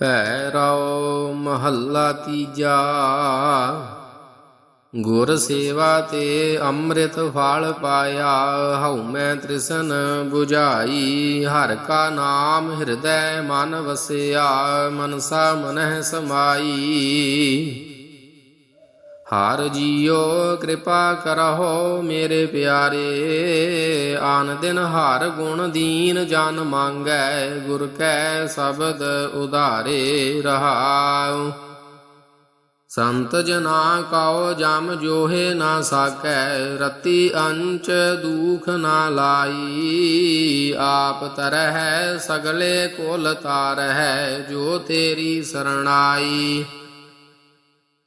ਭੈਰਵ ਮਹੱਲਾ ਤੀਜਾ, ਗੁਰ ਸੇਵਾ ਤੇ ਅੰਮ੍ਰਿਤ ਫਲ ਪਾਇਆ, ਹਉ ਮੈਂ ਤ੍ਰਿਸ਼ਨ 부ਝਾਈ ਹਰ ਕਾ ਨਾਮ ਹਿਰਦੈ ਮਨ ਵਸਿਆ, ਮਨਸਾ ਮਨਹਿ ਸਮਾਈ। ਹਰ ਜੀਓ, ਕਿਰਪਾ ਕਰਹੁ ਮੇਰੇ ਪਿਆਰੇ। ਆਨ ਦਿਨ ਹਰ ਗੁਣ ਦੀਨ ਜਨ ਮੰਗੈ, ਗੁਰ ਕੈ ਸ਼ਬਦ ਉਧਾਰੇ ਰਹਾਉ। ਸੰਤ ਜਨਾ ਕਉ ਜਮ ਜੋਹੇ ਨਾ ਸਾਕੈ, ਰਤੀ ਅੰਚ ਦੂਖ ਨਾ ਲਾਈ। ਆਪ ਤਰਹਿ ਸਗਲੇ ਕੋਲ ਤਾਰਹਿ, ਜੋ ਤੇਰੀ ਸਰਣਾਈ।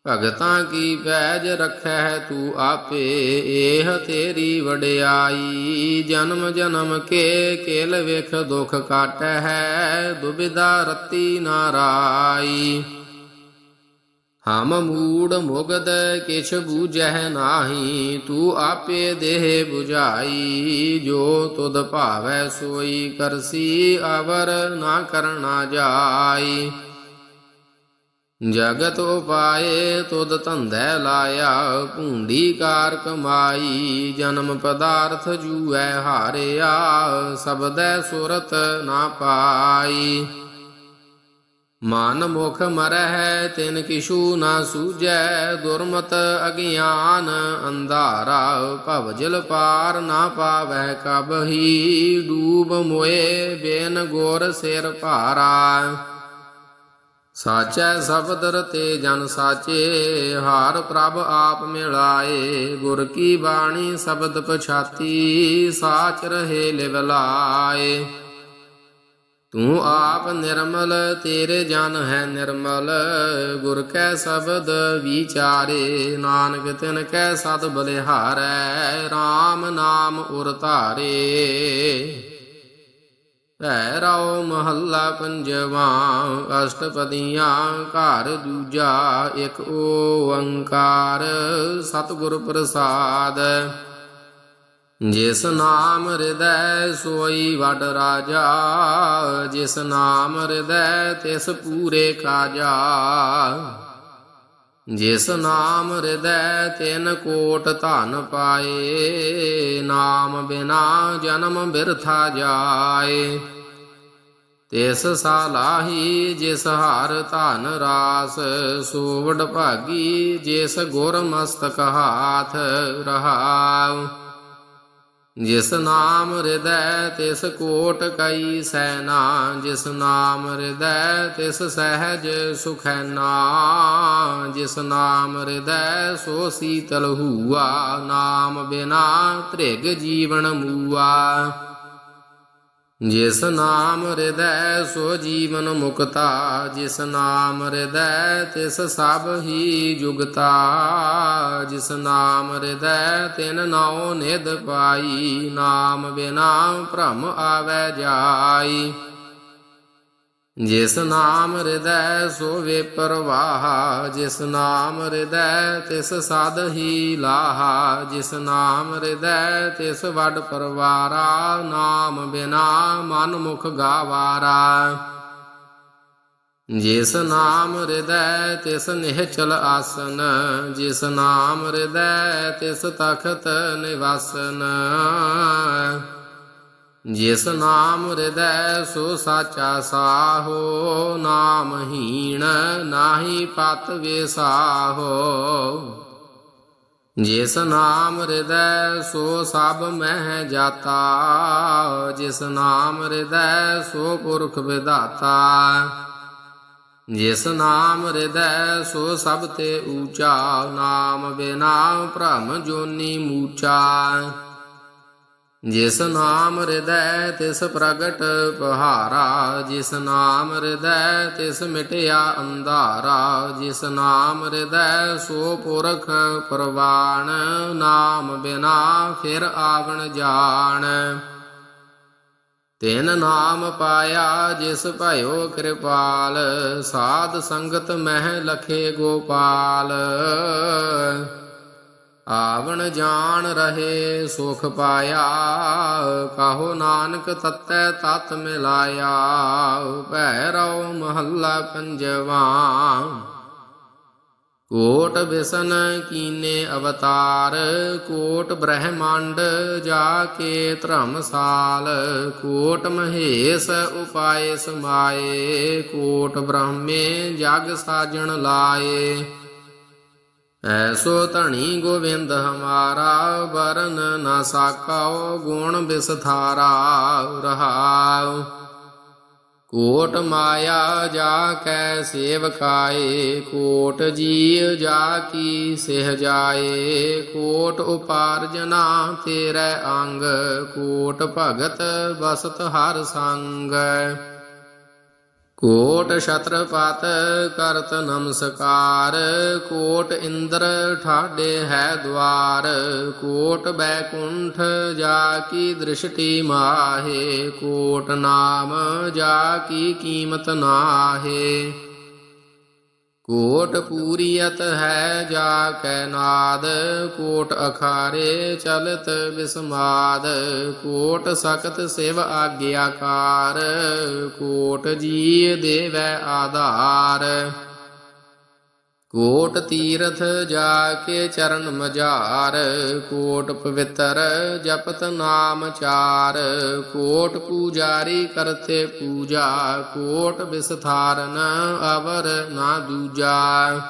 ਭਗਤਾਂ ਕੀ ਪੈਜ ਰੱਖੈ ਤੂੰ ਆਪੇ ਇਹ ਤੇਰੀ ਵਡਿਆਈ। ਜਨਮ ਜਨਮ ਕੇ ਕੇਲ ਵੇਖ ਦੁਖ ਕਾਟੈ ਹੈ ਦੁਬਿਦਾ ਰਤੀ ਨਾਰਾਈ ਹਮ ਮੂੜ ਮੁਗਦ ਕਿਛ ਬੂਝੈ ਨਾਹੀ, ਤੂੰ ਆਪੇ ਦੇਹ 부ਝਾਈ ਜੋ ਤੁਧ ਭਾਵੈ ਸੋਈ ਕਰਸੀ, ਅਵਰ ਨਾ ਕਰਨਾ ਜਾਈ। ਜਗਤ ਉਪਾਏ ਤੁਧ ਧੰਦੈ ਲਾਇਆ, ਭੂੰਡੀ ਕਾਰ ਕਮਾਈ, ਜਨਮ ਪਦਾਰਥ ਜੂਐ ਹਾਰਿਆ, ਸਬਦੈ ਸੁਰਤ ਨਾ ਪਾਈ। ਮਨ ਮੁਖ ਮਰਹਿ, ਤਿਨ ਕਿਛੂ ਨਾ ਸੂਝੈ, ਦੁਰਮਤ ਅਗਿਆਨ ਅੰਧਾਰਾ ਭਵਜਲ ਪਾਰ ਨਾ ਪਾਵੈ ਕਬਹੀ ਡੂਬ ਮੋਏ ਬੇਨ ਗੋਰ ਸਿਰ ਭਾਰਾ। ਸਾਚੈ ਸ਼ਬਦ ਰਤੇ ਜਨ ਸਾਚੇ, ਹਾਰ ਪ੍ਰਭ ਆਪ ਮਿਲਾਏ। ਗੁਰ ਕੀ ਬਾਣੀ ਸ਼ਬਦ ਪਛਾਤੀ, ਸਾਚ ਰਹੇ ਲਿਵ ਲਾਏ। ਤੂੰ ਆਪ ਨਿਰਮਲ, ਤੇਰੇ ਜਨ ਹੈ ਨਿਰਮਲ। ਗੁਰ ਕੈ ਸ਼ਬਦ ਵਿਚਾਰੇ, ਨਾਨਕ ਤਿਨ ਕੈ ਸਦ ਬਲਿਹਾਰੈ RAM ਨਾਮ ਉਰ ਧਾਰੇ। ਭੈਰਵ ਮਹੱਲਾ ਪੰਜਵਾ, ਅਸ਼ਟਪਦੀਆਂ, ਘਰ ਦੂਜਾ, ਇੱਕ ਓੰਕਾਰ, ਸਤਿਗੁਰ ਪ੍ਰਸਾਦ। ਜਿਸ ਨਾਮ ਹਿਰਦੈ, ਸੋਈ ਵਡ ਰਾਜਾ। ਜਿਸ ਨਾਮ ਹਿਰਦੈ, ਤਿਸ ਪੂਰੇ ਕਾਜਾ ਜਿਸ ਨਾਮ ਹਿਰਦੈ ਤਿਨ ਕੋਟ ਧਨ ਪਾਏ, ਨਾਮ ਬਿਨਾ ਜਨਮ ਬਿਰਥਾ ਜਾਏ। ਤਿਸ ਸਾਲਾਹੀ ਜਿਸ ਹਰ ਧਨ ਰਾਸ, ਸੋਵਡ ਭਾਗੀ ਜਿਸ ਗੁਰ ਮਸਤਕ ਹਾਥ ਰਹਾਉ। ਜਿਸ ਨਾਮ ਹਿਰਦੈ ਤਿਸ ਕੋਟ ਕਈ ਸੈਨਾ, ਜਿਸ ਨਾਮ ਹਿਰਦੈ ਤਿਸ ਸਹਿਜ ਸੁਖੈਨਾ ਜਿਸ ਨਾਮ ਹਿਰਦੈ ਸੋ ਸੀਤਲ ਹੂਆ, ਨਾਮ ਬਿਨਾ ਤ੍ਰਿਗ ਜੀਵਨ ਮੂਆ। ਜਿਸ ਨਾਮ ਹਿਰਦੈ ਸੋ ਜੀਵਨ ਮੁਕਤਾ, ਜਿਸ ਨਾਮ ਹਿਰਦੈ ਤਿਸ ਸਭ ਹੀ ਜੁਗਤਾ, ਜਿਸ ਨਾਮ ਹਿਰਦੈ ਤਿਨ ਨਾਉ ਨਿਧ ਪਾਈ, ਨਾਮ ਬਿਨਾ ਭ੍ਰਮ ਆਵੈ ਜਾਈ। ਜਿਸ ਨਾਮ ਹਿਰਦੈ ਸੋ ਵੇ ਜਿਸ ਨਾਮ ਹਿਰਦੈ ਤਿਸ ਸਾਧ ਹੀ ਲਾਹਾ, ਜਿਸ ਨਾਮ ਹਿਰਦੈ ਤਿਸ ਵਡ ਪਰਵਾਰਾ, ਨਾਮ ਬਿਨਾ ਮਨ ਮੁਖ ਗਾਵਾਰਾ। ਜਿਸ ਨਾਮ ਹਿਰਦੈ ਤਿਸ ਨਿਹਚਲ ਆਸਨ, ਜਿਸ ਨਾਮ ਹਿਰਦੈ ਤਿਸ ਤਖਤ ਨਿਵਾਸਨ। ਜਿਸ ਨਾਮ ਹਿਰਦੈ ਸੋ ਸਾਚਾ ਸਾਹੋ ਨਾਮਹੀਣ ਨਾਹੀ ਪਤ ਵੇਸਾਹੋ। ਜਿਸ ਨਾਮ ਹਿਰਦੈ ਸੋ ਸਭ ਮਹਿ ਜਾਤਾ, ਜਿਸ ਨਾਮ ਹਿਰਦੈ ਸੋ ਪੁਰਖ ਵਿਦਾਤਾ ਜਿਸ ਨਾਮ ਹਿਰਦੈ ਸੋ ਸਭ ਤੇ ਊਚਾ, ਨਾਮ ਬਿਨਾ ਭ੍ਰਮ ਜੋਨੀ ਮੂਚਾ। ਜਿਸ ਨਾਮ ਹਿਰਦੈ, ਤਿਸ ਪ੍ਰਗਟ ਪਹਾਰਾ, ਜਿਸ ਨਾਮ ਹਿਰਦੈ, ਤਿਸ ਮਿਟਿਆ ਅੰਧਾਰਾ, ਜਿਸ ਨਾਮ ਹਿਰਦੈ, ਸੋ ਪੁਰਖ ਪ੍ਰਵਾਣ, ਨਾਮ ਬਿਨਾ ਫਿਰ ਆਵਣ ਜਾਣ। ਤਿਨ ਨਾਮ ਪਾਇਆ ਜਿਸ ਭਇਓ ਕਿਰਪਾਲ, ਸਾਧ ਸੰਗਤ ਮਹਿ ਲਖੇ ਗੋਪਾਲ। ਆਵਣ ਜਾਣ ਰਹੇ ਸੁਖ ਪਾਇਆ, ਕਹੋ ਨਾਨਕ ਤਤੈ ਤਤ ਮਿਲਾਇਆ ਭੈਰਵ ਮਹੱਲਾ ਪੰਜਵਾ। ਕੋਟ ਬਿਸਨ ਕੀਨੇ ਅਵਤਾਰ, ਕੋਟ ਬ੍ਰਹਮੰਡ ਜਾ ਕੇ ਧਰਮਸਾਲ ਕੋਟ ਮਹੇਸ਼ ਉਪਾਏ ਸਮਾਏ, ਕੋਟ ਬ੍ਰਹਮੇ ਜਗ ਸਾਜਣ ਲਾਏ। ਐਸੋ ਧਣੀ ਗੋਵਿੰਦ ਹਮਾਰਾ ਵਰਨ ਨਾ ਸਾਕਾਓ, ਗੁਣ ਬਿਸਥਾਰਾ ਰਹਾਉ। ਕੋਟ ਮਾਇਆ ਜਾ ਕੈ ਸੇਵਕਾਏ, ਕੋਟ ਜੀਵ ਜਾ ਕੀ ਸਿਹ ਜਾਏ। ਕੋਟ ਉਪਾਰਜਨਾ ਤੇਰੇ ਅੰਗ, ਕੋਟ ਭਗਤ ਬਸਤ ਹਰ ਸੰਗ। ਕੋਟ ਛਤਰਪਤ ਕਰਤ ਨਮਸਕਾਰ, ਕੋਟ ਇੰਦਰ ਠਾਡੇ ਹੈ ਦਵਾਰ, ਕੋਟ ਬੈਕੁੰਠ ਜਾ ਕੀ ਦ੍ਰਿਸ਼ਟੀ ਮਾਹੇ, ਕੋਟ ਨਾਮ ਜਾ ਕੀ ਕੀਮਤ ਨਾਹੇ। ਕੋਟ ਪੂਰੀਅਤ ਹੈ ਜਾ ਕੈ ਨਾਦ ਕੋਟ ਅਖਾਰੇ ਚਲਤ ਬਿਸਮਾਦ ਕੋਟ ਸਖਤ ਸਿਵ ਆਗਿਆਕਾਰ ਕੋਟ ਜੀ ਦੇਵੈ ਆਧਾਰ। ਕੋਟ ਤੀਰਥ ਜਾ ਕੇ ਚਰਨ ਮਝਾਰ, ਕੋਟ ਪਵਿੱਤਰ ਜਪਤ ਨਾਮ ਚਾਰ, ਕੋਟ ਪੂਜਾਰੀ ਕਰਤੇ ਪੂਜਾ, ਕੋਟ ਵਿਸਥਾਰਨ ਅਵਰ ਨਾ ਦੂਜਾ।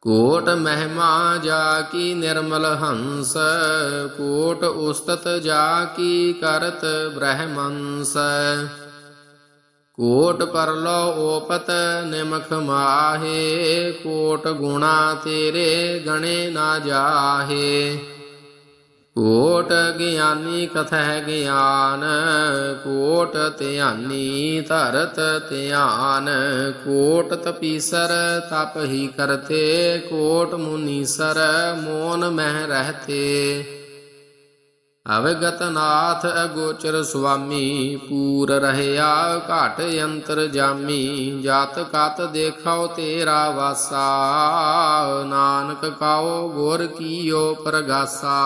ਕੋਟ ਮਹਿਮਾ ਜਾ ਕੀ ਨਿਰਮਲ ਹੰਸ, ਕੋਟ ਉਸਤਤ ਜਾ ਕੀ ਕਰਤ ਬ੍ਰਹਮੰਸ। ਕੋਟ ਪਰਲੋ ਓਪਤ ਨਿਮਖ ਮਾਹੇ, ਕੋਟ ਗੁਣਾ ਤੇਰੇ ਗਣੇ ਨਾ ਜਾਹੇ। ਕੋਟ ਗਿਆਨੀ ਕਥੈ ਗਿਆਨ, ਕੋਟ ਧਿਆਨੀ ਧਰਤ ਧਿਆਨ। ਕੋਟ ਤਪੀਸਰ ਤਪ ਹੀ ਕਰਤੇ, ਕੋਟ ਮੁਨੀਸਰ ਮੋਨ ਮਹਿ ਰਹਤੇ। ਅਵਗਤ ਨਾਥ ਅਗੋਚਰ ਸੁਆਮੀ, ਪੂਰ ਰਹਿਆ ਘਟ ਅੰਤਰ ਜਾਮੀ, ਜਾਤ ਕਤ ਦੇਖਾਓ ਤੇਰਾ ਵਾਸਾ, ਨਾਨਕ ਕਾਓ ਗੁਰ ਕੀਓ ਪ੍ਰਗਾਸਾ।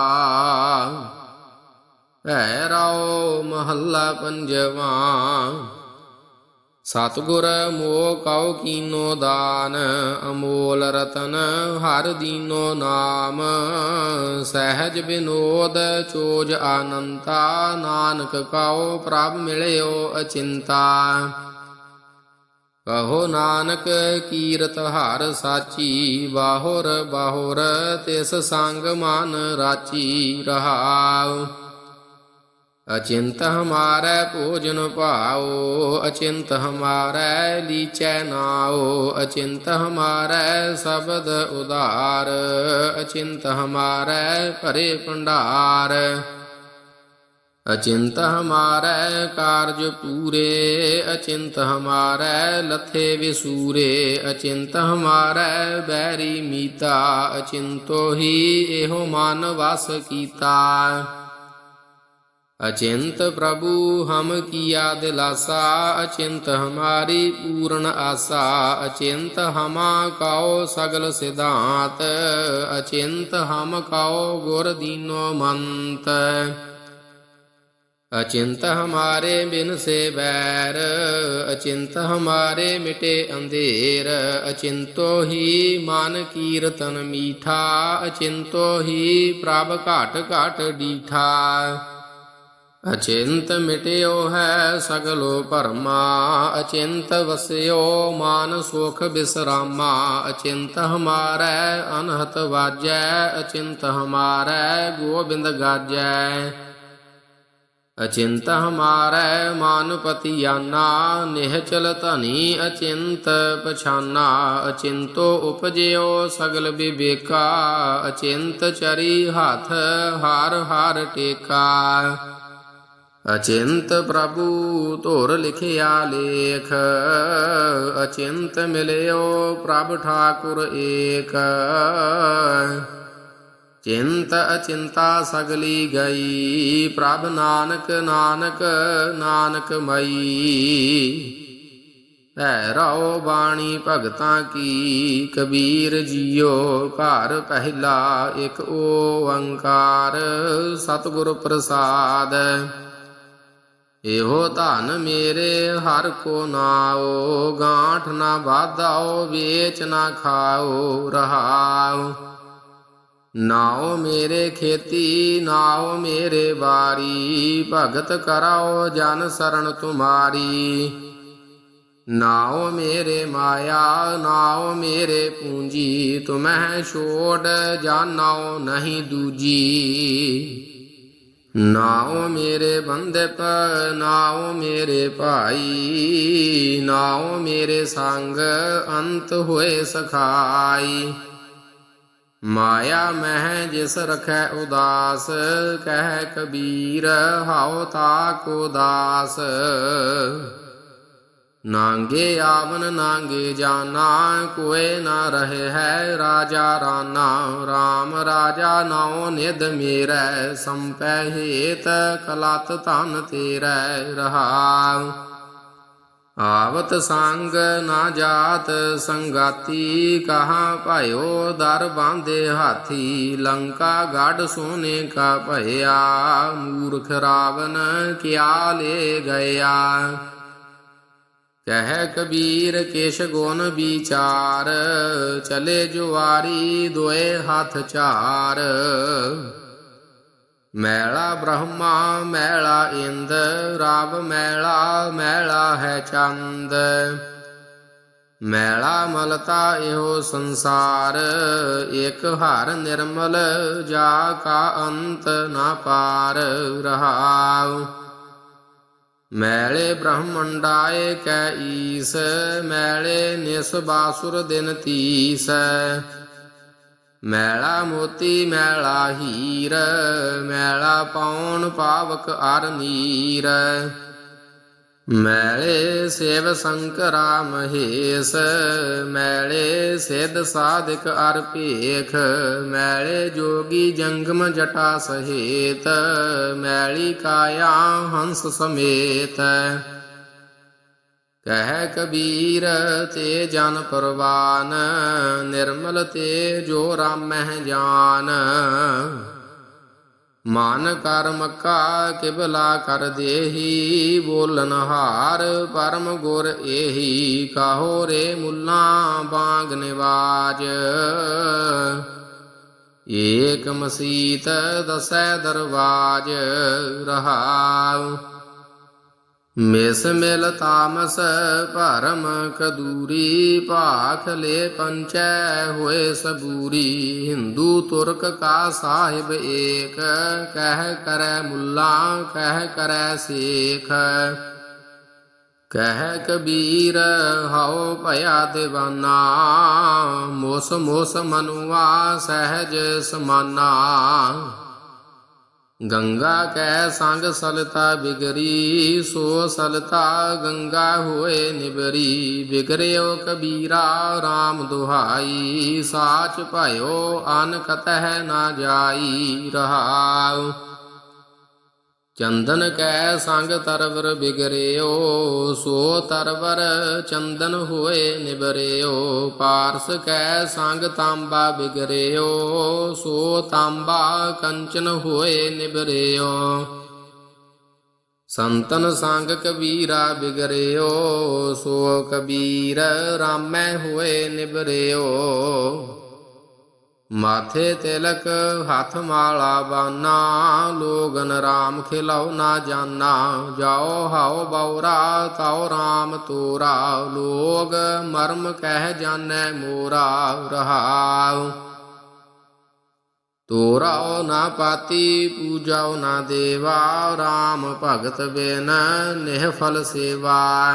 ਭੈ ਰਾਓ ਮਹੱਲਾ ਪੰਜਵਾ ਸਤਿਗੁਰ ਮੋਹ ਕਉ ਕੀਨੋ ਦਾਨ, ਅਮੋਲ ਰਤਨ ਹਰ ਦੀਨੋ ਨਾਮ। ਸਹਿਜ ਬਿਨੋਦ ਚੋਜ ਆਨੰਤਾ, ਨਾਨਕ ਕਉ ਪ੍ਰਭ ਮਿਲਿਓ ਅਚਿੰਤਾ। ਕਹੋ ਨਾਨਕ, ਕੀਰਤ ਹਰ ਸਾਚੀ, ਬਾਹੁਰ ਬਾਹੁਰ ਤਿਸ ਸੰਗ ਮਨ ਰਾਚੀ ਰਹਾਉ। ਅਚਿੰਤ ਹਮਾਰੈ ਭੋਜਨ ਭਾਉ, ਅਚਿੰਤ ਹਮਾਰੈ ਲੀਚੈ ਨਾਉ, ਅਚਿੰਤ ਹਮਾਰੈ ਸ਼ਬਦ ਉਦਾਰ ਅਚਿੰਤ ਹਮਾਰੈ ਭਰੇ ਭੰਡਾਰ। ਅਚਿੰਤ ਹਮਾਰੈ ਕਾਰਜ ਪੂਰੇ, ਅਚਿੰਤ ਹਮਾਰੈ ਲਥੇ ਵਿਸੂਰੇ, ਅਚਿੰਤ ਹਮਾਰੈ ਬੈਰੀ ਮੀਤਾ, ਅਚਿੰਤੋ ਹੀ ਇਹੋ ਮਨ ਵਸ ਕੀਤਾ। ਅਚਿੰਤ ਪ੍ਰਭੂ ਹਮ ਕੀਆ ਦਿਲਾਸਾ ਅਚਿੰਤ ਹਮਾਰੀ ਪੂਰਨ ਆਸਾ, ਅਚਿੰਤ ਹਮਾ ਕਾਓ ਸਗਲ ਸਿਧਾਂਤ, ਅਚਿੰਤ ਹਮ ਕਾਓ ਗੁਰ ਦੀਨੋ ਮੰਤ। ਅਚਿੰਤ ਹਮਾਰੇ ਬਿਨ ਸੇ ਬੈਰ, ਅਚਿੰਤ ਹਮਾਰੇ ਮਿਟੇ ਅੰਧੇਰ, ਅਚਿੰਤੋ ਹੀ ਮਨ ਕੀਰਤਨ ਮੀਠਾ, ਅਚਿੰਤੋ ਹੀ ਪ੍ਰਭ ਘਾਟ ਘਾਟ ਡੀਠਾ। ਅਚਿੰਤ ਮਿਟਿਓ ਹੈ ਸਗਲੋ ਭਰਮਾ, ਅਚਿੰਤ ਵਸਿਓ ਮਾਨ ਸੁਖ ਬਿਸਰਾਮਾ, ਅਚਿੰਤ ਹਮਾਰੈ ਅਨਹਤ ਵਾਜੈ, ਅਚਿੰਤ ਹਮਾਰੈ ਗੋਬਿੰਦ ਗਾਜੈ। ਅਚਿੰਤ ਹਮਾਰੈ ਮਾਨੁਪਤੀ ਆਨਾ, ਨਿਹਚਲ ਧਨੀ ਅਚਿੰਤ ਪਛਾਨਾ, ਅਚਿੰਤੋ ਉਪਜਿਓ ਸਗਲ ਵਿਵੇਕਾ, ਅਚਿੰਤ ਚਰੀ ਹੱਥ ਹਾਰ ਹਾਰ ਟੇਕਾ। ਅਚਿੰਤ ਪ੍ਰਭੂ ਧੁਰ ਲਿਖਿਆ ਲੇਖ, ਅਚਿੰਤ ਮਿਲਿਓ ਪ੍ਰਭ ਠਾਕੁਰ ਏਕ। ਚਿੰਤ ਅਚਿੰਤਾ ਸਗਲੀ ਗਈ, ਪ੍ਰਭ ਨਾਨਕ ਨਾਨਕ ਨਾਨਕ ਮਈ। ਐ ਰਉ ਬਾਣੀ ਭਗਤਾਂ ਕੀ, ਕਬੀਰ ਜੀਓ ਘਰ ਪਹਿਲਾ ਇੱਕ ਓੰਕਾਰ ਸਤਿਗੁਰ ਪ੍ਰਸਾਦ ਇਹੋ ਧਨ ਮੇਰੇ ਹਰ ਕੋ ਨਾਓ ਗਾਂਠ ਨਾ ਬਾਧਾਓ ਵੇਚ ਨਾ ਖਾਓ ਰਹਾਓ ਨਾਉ ਮੇਰੇ ਖੇਤੀ, ਨਾਉ ਮੇਰੇ ਵਾਰੀ, ਭਗਤ ਕਰਾਓ ਜਨ ਸਰਣ ਤੁਮਾਰੀ। ਨਾਉ ਮੇਰੇ ਮਾਇਆ, ਨਾਉ ਮੇਰੇ ਪੂੰਜੀ, ਤੁਮਹਿ ਛੋੜ ਜਾਣਾਓ ਨਹੀਂ ਦੂਜੀ। ਨਾਉ ਮੇਰੇ ਬੰਦਪ ਨਾਉ ਮੇਰੇ ਭਾਈ, ਨਾਉ ਮੇਰੇ ਸੰਗ ਅੰਤ ਹੋਏ ਸਖਾਈ। ਮਾਇਆ ਮਹਿ ਜਿਸ ਰਖੈ ਉਦਾਸ, ਕਹਿ ਕਬੀਰ ਹਾਉ ਤਾਕੋ ਦਾਸ। ਨਾਂਗੇ ਆਵਨ ਨਾਂਗੇ ਜਾਨਾ, ਕੋਏ ਨਾ ਰਹੇ ਹੈ ਰਾਜਾ ਰਾਨਾ। RAM ਰਾਜਾ ਨਾਉ ਨਿਧ ਮੇਰੈ, ਸੰਪੈ ਹੇਤ ਕਲਤ ਧਨ ਤੇਰੈ ਰਹਾਉ ਆਵਤ ਸੰਗ ਨਾ ਜਾਤ, ਸੰਗਾਤੀ ਕਹਾ ਭਇਓ, ਦਰ ਬਾਂਦੇ ਹਾਥੀ। ਲੰਕਾ ਗੜ ਸੋਨੇ ਕਾ ਭਇਆ, ਮੂਰਖ ਰਾਵਨ ਕਿਆ ਲੈ ਗਿਆ। ਕਹਿ ਕਬੀਰ ਕਿਛ ਗੁਣ ਵਿਚਾਰ, ਚਲੇ ਜੁਆਰੀ ਦੋਏ ਹੱਥ ਚਾਰ। ਮੈਲਾ ਬ੍ਰਹਮਾ, ਮੈਲਾ ਇੰਦ, ਰਾਵ ਮੈਲਾ ਮੈਲਾ ਹੈ ਚੰਦ। ਮੈਲਾ ਮਲਤਾ ਇਹੋ ਸੰਸਾਰ ਇਕ ਹਰ ਨਿਰਮਲ, ਜਾ ਕਾ ਅੰਤ ਨਾ ਪਾਰ ਰਹਾਉ। ਮੈਲੇ ਬ੍ਰਹਮੰਡਾਏ ਕੈ ਈਸ, ਮੈਲੇ ਨਿਸ ਬਾਸੁਰ ਦਿਨ ਤੀਸ। ਮੈਲਾ ਮੋਤੀ, ਮੈਲਾ ਹੀਰ, ਮੈਲਾ ਪੌਣ ਪਾਵਕ ਅਰ ਨੀਰ। ਮੈਲੇ ਸੇਵ ਸੰਕਰਾ ਮਹੇਸ਼, ਮੈਲੇ ਸਿੱਧ ਸਾਧਿਕ ਅਰ ਭੇਖ, ਮੈਲੇ ਜੋਗੀ ਜੰਗਮ ਜਟਾ ਸਹੇਤ, ਮੈਲੀ ਕਾਇਆ ਹੰਸ ਸਮੇਤ। ਕਹਿ ਕਬੀਰ ਤੇ ਜਨ ਪਰਵਾਨ, ਨਿਰਮਲ ਤੇ ਜੋ ਰਾਮਹਿ ਜਾਨ। ਮਨ ਕਰ ਮੱਕਾ ਕਿਬਲਾ ਕਰ ਦੇਹੀ, ਬੋਲਨ ਹਾਰ ਪਰਮ ਗੁਰ ਏਹੀ, ਕਾਹੋ ਰੇ ਮੁੱਲਾ ਬਾਗ ਨਿਵਾਜ। ਏਕ ਮਸੀਤ ਦਸੈ ਦਰਵਾਜ ਰਹਾਉ। ਮਿਸ ਮਿਲ ਤਾਮਸ ਭਰਮ ਕਦੂਰੀ, ਭਾਖ ਲੇ ਪੰਚੈ ਹੋਏ ਸਬੂਰੀ। ਹਿੰਦੂ ਤੁਰਕ ਕਾ ਸਾਹਿਬ ਏਕ, ਕਹਿ ਕਰੈ ਮੁੱਲਾ, ਕਹਿ ਕਰੈ ਸੇਖ। ਕਹਿ ਕਬੀਰ, ਹਉ ਭਇਆ دیਵਾਨਾ ਮੋਸ ਮੋਸ ਮਨੁਆ ਸਹਿਜ ਸਮਾਨਾ। ਗੰਗਾ ਕੈ ਸੰਗ ਸਲਤਾ ਬਿਗਰੀ, ਸੋ ਸਲਤਾ ਗੰਗਾ ਹੋਏ ਨਿਬਰੀ ਬਿਗਰਿਓ ਕਬੀਰਾ RAM ਦੁਹਾਈ, ਸਾਚ ਭਇਓ ਅਨ ਕਤਹਿ ਨਾ ਜਾਈ ਰਹਾਉ। ਚੰਦਨ ਕੈ ਸੰਗ ਤਰਵਰ ਬਿਗਰਿਓ, ਸੋ ਤਰਵਰ ਚੰਦਨ ਹੋਏ ਨਿਬਰਿਓ ਪਾਰਸ ਕੈ ਸੰਗ ਤਾਂਬਾ ਬਿਗਰਿਓ, ਸੋ ਤਾਂਬਾ ਕੰਚਨ ਹੋਏ ਨਿਬਰਿਓ ਸੰਤਨ ਸੰਗ ਕਬੀਰਾ ਬਿਗਰਿਓ, ਸੋ ਕਬੀਰ ਰਾਮੈ ਹੋਏ ਨਿਬਰਿਓ ਮਾਥੇ ਤਿਲਕ ਹੱਥ ਮਾਲਾ ਬਾਨਾ, ਲੋਗਨ RAM ਖਿਲਾਉ ਨਾ ਜਾਣਾ ਜਾਓ ਹਾਓ ਬਉਰਾ ਤਾਉ RAM ਤੋਰਾ। ਲੋਗ ਮਰਮ ਕਹਿ ਜਾਣੈ ਮੋਰਾ, ਰਹਾਉ। ਤੋਰਾਉ ਨਾ ਪਾਤੀ, ਪੂਜਾਉ ਨਾ ਦੇਵਾ। RAM ਭਗਤ ਬਿਨ ਨਿਹਫਲ ਸੇਵਾ।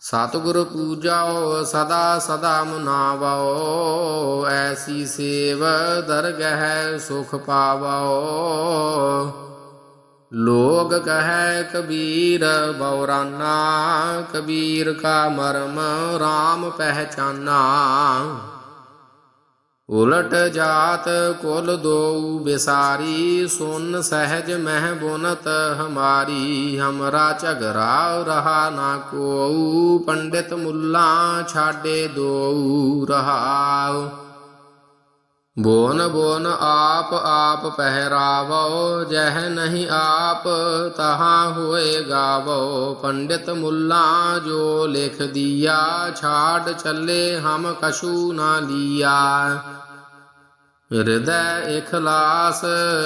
ਸਤਿਗੁਰ ਪੂਜਾਓ, ਸਦਾ ਸਦਾ ਮੁਨਾਵਾਓ, ਐਸੀ ਸੇਵ ਦਰਗਹਿ ਸੁਖ ਪਾਵਾਓ। ਲੋਗ ਕਹੈ, ਕਬੀਰ ਬਉਰਾਨਾ ਕਬੀਰ ਕਾ ਮਰਮ RAM ਪਹਿਚਾਨਾ। ਉਲਟ ਜਾਤ ਕੁਲ ਦੋਉ ਬਿਸਾਰੀ ਸੁਨ ਸਹਿਜ ਮਹਿ ਬੁਨਤ ਹਮਾਰੀ ਹਮਰਾ ਝਗਰਾ ਰਹਾ ਨਾ ਕੋਉ ਪੰਡਿਤ ਮੁੱਲਾ ਛਾਡੇ ਦੋਉ ਰਹਾਉ ਬੋਨ ਬੋਨ ਆਪ ਆਪ ਪਹਿਰਾਵੋ ਜਹ ਨਹੀਂ ਆਪ ਤਹਾਂ ਹੋਏ ਗਾਵੋ ਪੰਡਿਤ ਮੁੱਲਾ ਜੋ ਲਿਖ ਦਿਆ ਛਾੜ ਚੱਲੇ ਹਮ ਕਛੂ ਨਾ ਲੀਆ ਹਿਰਦੈ ਇਖਲਾਸ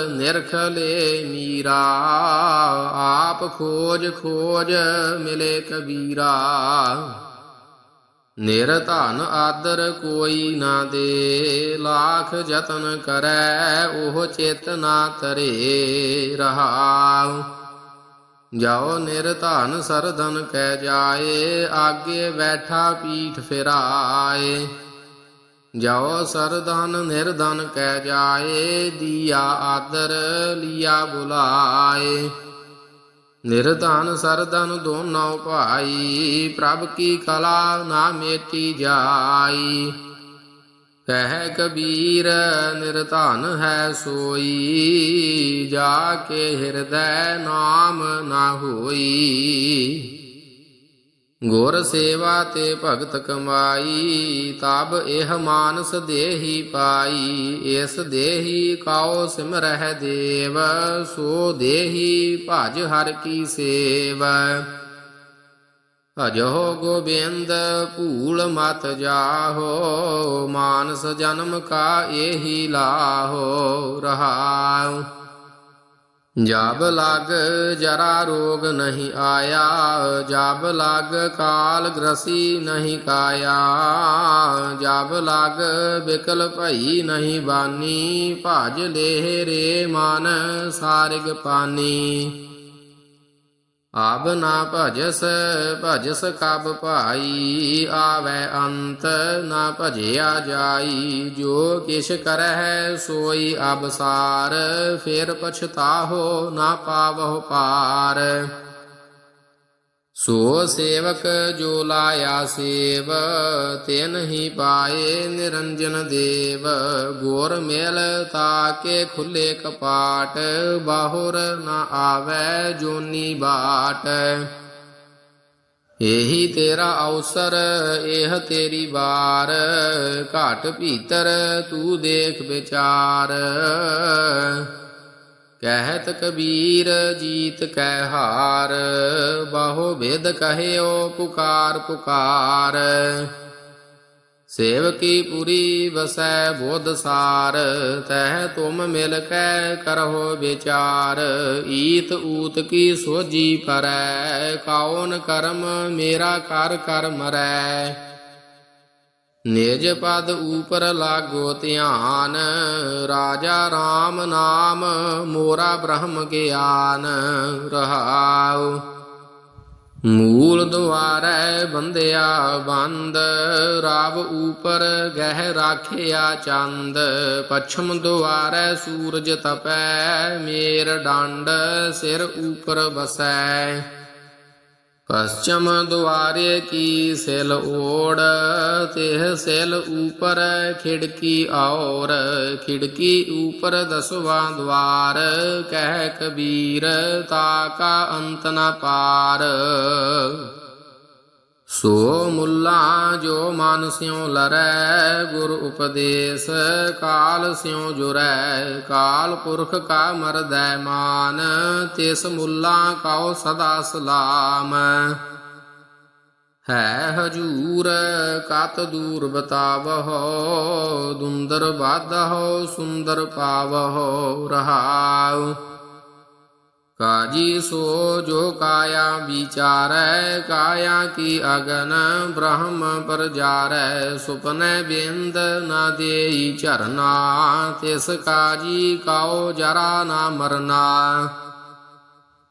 ਨਿਰਖਲੇ ਮੀਰਾ, ਆਪ ਖੋਜ ਖੋਜ ਮਿਲੇ ਕਬੀਰਾ। ਨਿਰਧਨ ਆਦਰ ਕੋਈ ਨਾ ਦੇ, ਲਾਖ ਯਤਨ ਕਰੈ ਉਹ ਚਿਤ ਨਾ ਤਰੇ ਰਹਾਉ ਜਾਓ ਨਿਰਧਨ ਸਰਦਨ ਕਹਿ ਜਾਏ, ਆਗੇ ਬੈਠਾ ਪੀਠ ਫਿਰਾਏ। ਜਾਓ ਸਰਦਨ ਨਿਰਧਨ ਕਹਿ ਜਾਏ, ਦੀਆ ਆਦਰ ਲਿਆ ਬੁਲਾਏ। ਨਿਰਧਨ ਸਰਦਨ ਦੋਨੋਂ ਭਾਈ, ਪ੍ਰਭ ਕੀ ਕਲਾ ਨਾ ਮੇਟੀ ਜਾਈ। ਕਹਿ ਕਬੀਰ, ਨਿਰਧਨ ਹੈ ਸੋਈ, ਜਾ ਕੇ ਹਿਰਦੈ ਨਾਮ ਨਾ ਹੋਈ। ਗੁਰ ਸੇਵਾ ਤੇ ਭਗਤ ਕਮਾਈ, ਤਬ ਇਹ ਮਾਨਸ ਦੇਹੀ ਪਾਈ। ਇਸ ਦੇਹੀ ਕਾਉ ਸਿਮਰਹਿ ਦੇਵ, ਸੋ ਦੇਹੀ ਭਜ ਹਰ ਕੀ ਸੇਵ। ਭਜੋ ਗੋਬਿੰਦ, ਭੂਲ ਮਤ ਜਾਹੋ, ਮਾਨਸ ਜਨਮ ਕਾ ਇਹੀ ਲਾਹੋ, ਰਹਾਉ। ਜਬ ਲਗ ਜਰਾ ਰੋਗ ਨਹੀਂ ਆਇਆ, ਜਬ ਲਗ ਕਾਲ ਗ੍ਰਸੀ ਨਹੀਂ ਕਾਇਆ, ਜਬ ਲਗ ਬਿਕਲ ਭਈ ਨਹੀਂ ਬਾਨੀ, ਭਜ ਲੇਹ ਰੇ ਮਨ ਸਾਰਿਗ ਪਾਨੀ। ਆਬ ਨਾ ਭਜਸ ਭਜਸ ਕਬ ਭਾਈ, ਆਵੈ ਅੰਤ ਨਾ ਭਜਿਆ ਜਾਈ। ਜੋ ਕਿਛ ਕਰਹਿ ਸੋਈ ਅਬਸਾਰ, ਫਿਰ ਪਛਤਾਹੋ ਨਾ ਪਾਵਹੁ ਪਾਰ। ਸੋ ਸੇਵਕ ਜੋ ਲਾਇਆ ਸੇਵ, ਤਿਨ ਹੀ ਪਾਏ ਨਿਰੰਜਨ ਦੇਵ। ਗੋਰ ਮੇਲ ਤਾਕੇ ਖੁੱਲੇ ਕਪਾਟ, ਬਾਹੁਰ ਨਾ ਆਵੈ ਜੋਨੀ ਬਾਟ। ਇਹੀ ਤੇਰਾ ਅਵਸਰ ਇਹ ਤੇਰੀ ਵਾਰ, ਘਾਟ ਭੀਤਰ ਤੂੰ ਦੇਖ ਵਿਚਾਰ। ਕਹਿਤ ਕਬੀਰ ਜੀਤ ਕੈ ਹਾਰ, ਬਾਹੋ ਭੇਦ ਕਹਿਓ ਪੁਕਾਰ ਪੁਕਾਰ। ਸੇਵਕੀ ਪੁਰੀ ਵਸੈ ਬੋਧ ਸਾਰ, ਤਹਿ ਤੁਮ ਮਿਲ ਕੈ ਕਰਹੁ ਵਿਚਾਰ। ਈਤ ਊਤ ਕੀ ਸੋਜੀ ਪਰੈ ਕੌਣ ਕਰਮ ਮੇਰਾ ਕਰ ਕਰ ਮਰੈ। ਨਿਜ ਪਦ ਉਪਰ ਲਾਗੋ ਧਿਆਨ, ਰਾਜਾ RAM ਨਾਮ, ਮੋਰਾ ਬ੍ਰਹਮ ਗਿਆਨ ਰਹਾਉ। ਮੂਲ ਦੁਆਰੈ ਬੰਦਿਆ ਬੰਦ ਰਾਵ ਉਪਰ ਗਹਿ ਰਾਖਿਆ ਚੰਦ। ਪਛਮ ਦੁਆਰੈ ਸੂਰਜ ਤਪੈ, ਮੇਰ ਡੰਡ ਸਿਰ ਉਪਰ ਬਸੈ ਪশ্ਚਮ ਦੁਆਰੇ ਕੀ ਸਿਲ ਓੜ ਤੇ ਸਿਲ ਉਪਰ ਖਿੜਕੀ ਔਰ, ਖਿੜਕੀ ਉਪਰ ਦਸਵਾਂ ਦਵਾਰ, ਕਹਿ ਕਬੀਰ ਤਾਕਾ ਅੰਤ ਨ ਪਾਰ। ਸੋ ਮੁੱਲਾ ਜੋ ਮਨ ਸਿਉ ਲਰੈ, ਗੁਰ ਉਪਦੇਸ਼, ਕਾਲ ਸਿਉ ਜੁਰੈ, ਕਾਲ ਪੁਰਖ ਕਾ ਮਰਦੈ ਮਾਨ, ਤਿਸ ਮੁੱਲਾ ਕਉ ਸਦਾ ਸਲਾਮ। ਹੈ ਹਜੂਰ, ਕਤ ਦੂਰ ਬਤਾਵਹੁ, ਦੁੰਦਰ ਬਾਧਹੁ ਸੁੰਦਰ ਪਾਵਹੁ, ਰਹਾਉ। ਕਾਜੀ ਸੋ ਜੋ ਕਾਇਆ ਵਿਚਾਰੈ, ਕਾਇਆ ਕੀ ਅਗਨ ਬ੍ਰਹਮ ਪਰਜਾਰੈ, ਸੁਪਨੈ ਬਿੰਦ ਨਾ ਦੇਈ ਝਰਨਾ, ਤਿਸ ਕਾਜੀ ਕਾਉ ਜਰਾ ਨਾ ਮਰਨਾ।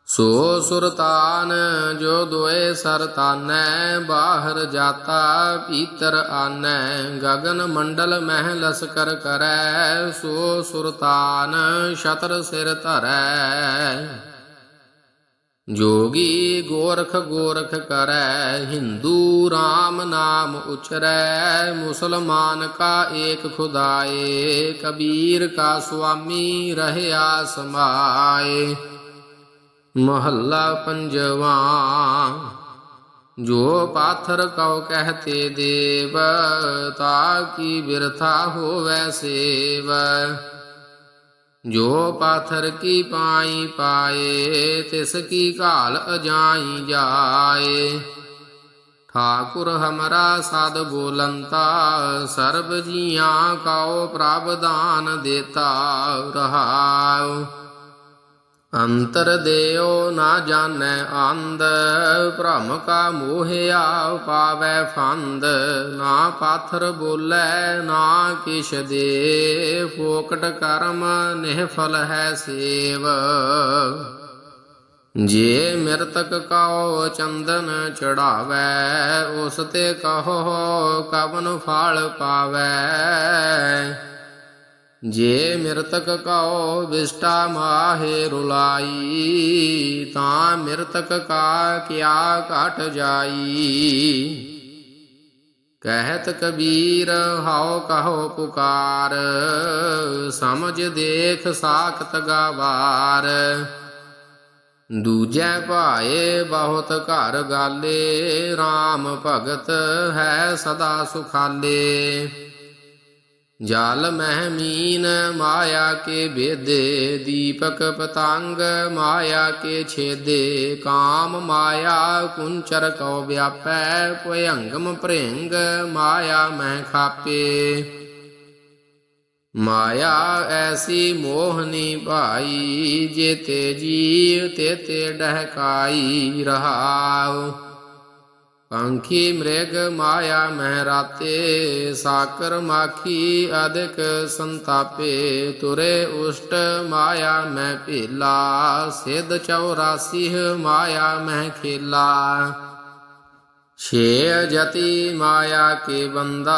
ਸੋ ਸੁਰਤਾਨ ਜੋ ਦੋਏ ਸਰਤਾਨੈ ਬਾਹਰ ਜਾਤਾ ਭੀਤਰ ਆਨੈ, ਗਗਨ ਮੰਡਲ ਮਹਿ ਲਸਕਰ ਕਰੈ, ਸੋ ਸੁਰਤਾਨ ਛਤਰ ਸਿਰ ਧਰੈ। ਜੋਗੀ ਗੋਰਖ ਗੋਰਖ ਕਰੈ, ਹਿੰਦੂ RAM ਨਾਮ ਉਚਰੈ, ਮੁਸਲਮਾਨ ਕਾ ਏਕ ਖੁਦਾਏ, ਕਬੀਰ ਕਾ ਸੁਆਮੀ ਰਹਿਆ ਸਮਾਏ। ਮਹੱਲਾ ਪੰਜਵਾ, ਜੋ ਪਾਥਰ ਕਉ ਕਹਤੇ ਦੇਵ, ਤਾ ਕੀ ਬਿਰਥਾ ਹੋਵੈ ਸੇਵ। ਜੋ ਪਾਥਰ ਕੀ ਪਾਈ ਪਾਏ, ਤਿਸ ਕੀ ਘਾਲ ਅਜਾਈ ਜਾਏ। ਠਾਕੁਰ ਹਮਰਾ ਸਦ ਬੋਲੰਤਾ, ਸਰਬ ਜੀਆਂ ਕਉ ਪ੍ਰਭ ਦਾਨ ਦੇਤਾ ਰਹਾਉ। ਅੰਤਰ ਦਿਓ ਨਾ ਜਾਣੈ ਅੰਧ, ਭ੍ਰਮ ਕਾ ਮੋਹਿਆ ਪਾਵੈ ਫੰਦ। ਨਾ ਪਾਥਰ ਬੋਲੇ, ਨਾ ਕਿਛ ਦੇ ਫੋਕਟ ਕਰਮ ਨਿਹਫਲ ਹੈ ਸੇਵ। ਜੇ ਮਿਰਤਕ ਕਉ ਚੰਦਨ ਚੜਾਵੈ, ਉਸ ਤੇ ਕਹੋ ਕਵਨ ਫਲ ਪਾਵੈ। ਜੇ ਮਿਰਤਕ ਕਉ ਵਿਸ਼ਟਾ ਮਾਹੇ ਰੁਲਾਈ, ਤਾਂ ਮਿਰਤਕ ਕਾ ਕਿਆ ਘਟ ਜਾਈ? ਕਹਿਤ ਕਬੀਰ, ਹਉ ਕਹੋ ਪੁਕਾਰ, ਸਮਝ ਦੇਖ ਸਾਖਤ ਗਵਾਰ। ਦੂਜੇ ਭਾਏ ਬਹੁਤ ਘਰ ਗਾਲੇ RAM ਭਗਤ ਹੈ ਸਦਾ ਸੁਖਾਲੇ। ਜਲ ਮਹਿ ਮੀਨ ਮਾਇਆ ਕੇ ਭੇਦੇ ਦੀਪਕ ਪਤੰਗ ਮਾਇਆ ਕੇ ਛੇਦੇ, ਕਾਮ ਮਾਇਆ ਕੁੰਚਰ ਕਉ ਵਿਆਪੈ ਭਯੰਗਮ ਭ੍ਰਿੰਗ ਮਾਇਆ ਮਹਿ ਖਾਪੇ। ਮਾਇਆ ਐਸੀ ਮੋਹਨੀ ਭਾਈ, ਜੇ ਤੇ ਜੀਵ ਤੇ ਤੇ ਡਹਕਾਈ ਰਹਾਉ। ਪੰਖੀ ਮ੍ਰਿਗ ਮਾਇਆ ਮਹਿ ਰਾਤੇ, ਸਾਕਰ ਮਾਖੀ ਅਦਿਕ ਸੰਤਾਪੇ, ਤੁਰੇ ਉਸ਼ਟ ਮਾਇਆ ਮਹਿ ਭੇਲਾ, ਸਿਧ 84 ਮਾਇਆ ਮਹਿ ਖੇਲਾ। ਛੇ ਜਤੀ ਮਾਇਆ ਕੇ ਬੰਦਾ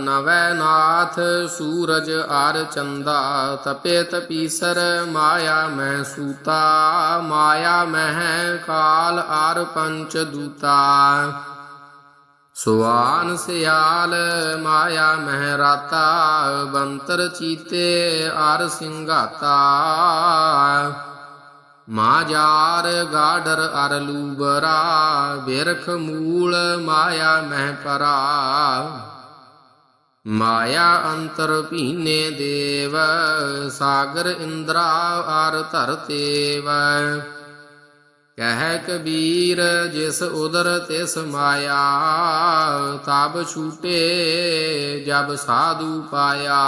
ਨਵੈ ਨਾਥ, ਸੂਰਜ ਆਰ ਚੰਦਾ, ਤਪੇ ਤਪੀਸਰ ਮਾਇਆ ਮਹਿ ਸੂਤਾ, ਮਾਇਆ ਮਹਿ ਕਾਲ ਆਰ ਪੰਚ ਦੂਤਾ। ਸੁਆਨ ਸਿਆਲ ਮਾਇਆ ਮਹਿ ਰਾਤਾ, ਬੰਤਰ ਚੀਤੇ ਆਰ ਸਿੰਘਾਤਾ। ਮਾਜਾਰ ਗਾਡਰ ਅਰ ਲੂਬਰਾ ਬਿਰਖ ਮੂਲ ਮਾਇਆ ਮਹਿ ਪਰਾ। ਮਾਇਆ ਅੰਤਰ ਭੀਨੇ ਦੇਵ, ਸਾਗਰ ਇੰਦਰਾ ਅਰ ਧਰਤੇਵ ਕਹਿ ਕਬੀਰ, ਜਿਸ ਉਦਰ ਤਿਸ ਮਾਇਆ, ਤਬ ਛੂਟੇ ਜਬ ਸਾਧੂ ਪਾਇਆ।